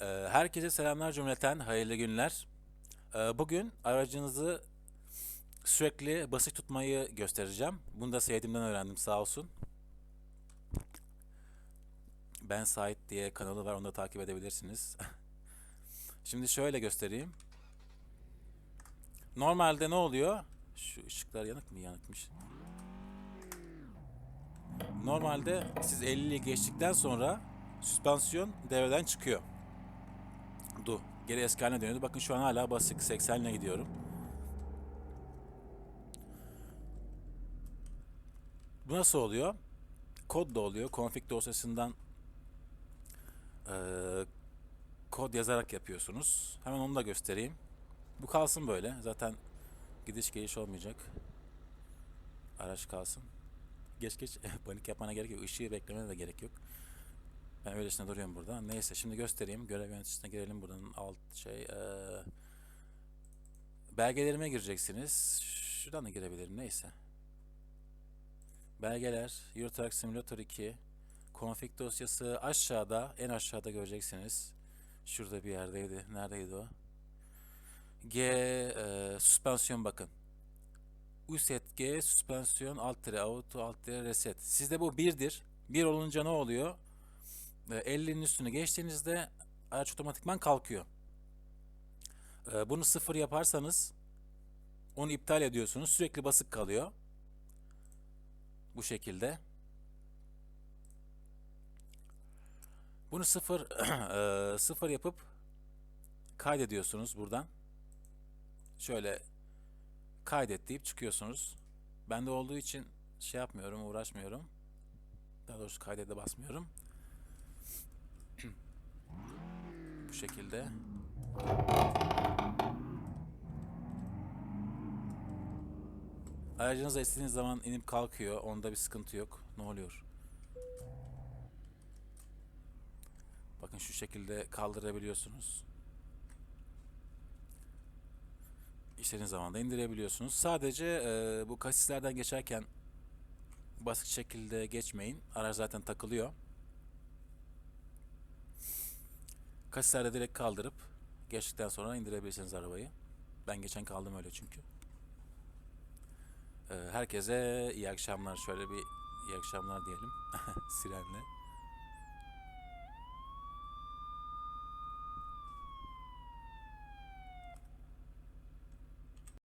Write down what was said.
Ee, Herkese selamlar cümleten, hayırlı günler. Ee, Bugün aracınızı sürekli basık tutmayı göstereceğim. Bunu da Seyit'imden öğrendim sağ olsun. Ben Sait diye kanalı var, onu da takip edebilirsiniz. Şimdi şöyle göstereyim. Normalde ne oluyor? Şu ışıklar yanık mı? Yanıkmış. Normalde siz 50'yi geçtikten sonra süspansiyon devreden çıkıyor. Du. Geri eski haline dönüyordu. Bakın şu an hala basık. 80 ile gidiyorum. Bu nasıl oluyor? Kod da oluyor. Config dosyasından eee, kod yazarak yapıyorsunuz. Hemen onu da göstereyim. Bu kalsın böyle. Zaten gidiş geliş olmayacak. Araç kalsın. Geç geç panik yapmana gerek yok. Işığı beklemene de gerek yok. Ben öylesine duruyorum burada. Neyse şimdi göstereyim. Görev yöneticisine girelim buradan alt şey. eee, belgelerime gireceksiniz. Şuradan da girebilirim neyse. Belgeler, Euro Truck Simulator 2, config dosyası aşağıda, en aşağıda göreceksiniz. Şurada bir yerdeydi. Neredeydi o? G, eee süspansiyon bakın. Uset G, süspansiyon, alt tire, auto, alt tire, reset. Sizde bu birdir. Bir olunca ne oluyor? E, 50'nin üstünü geçtiğinizde araç otomatikman kalkıyor. E, Bunu sıfır yaparsanız onu iptal ediyorsunuz. Sürekli basık kalıyor. Bu şekilde. Bunu sıfır e, sıfır yapıp kaydediyorsunuz buradan. Şöyle kaydet deyip çıkıyorsunuz. Bende olduğu için şey yapmıyorum, uğraşmıyorum. Daha doğrusu kaydede basmıyorum. Bu şekilde. Aracınıza istediğiniz zaman inip kalkıyor. Onda bir sıkıntı yok. Ne oluyor? Bakın şu şekilde kaldırabiliyorsunuz. İstediğiniz zaman da indirebiliyorsunuz. Sadece e, bu kasislerden geçerken basit şekilde geçmeyin. Araç zaten takılıyor. Kasislerde direkt kaldırıp geçtikten sonra indirebilirsiniz arabayı. Ben geçen kaldım öyle çünkü. Ee, herkese iyi akşamlar. Şöyle bir iyi akşamlar diyelim. Sirenle.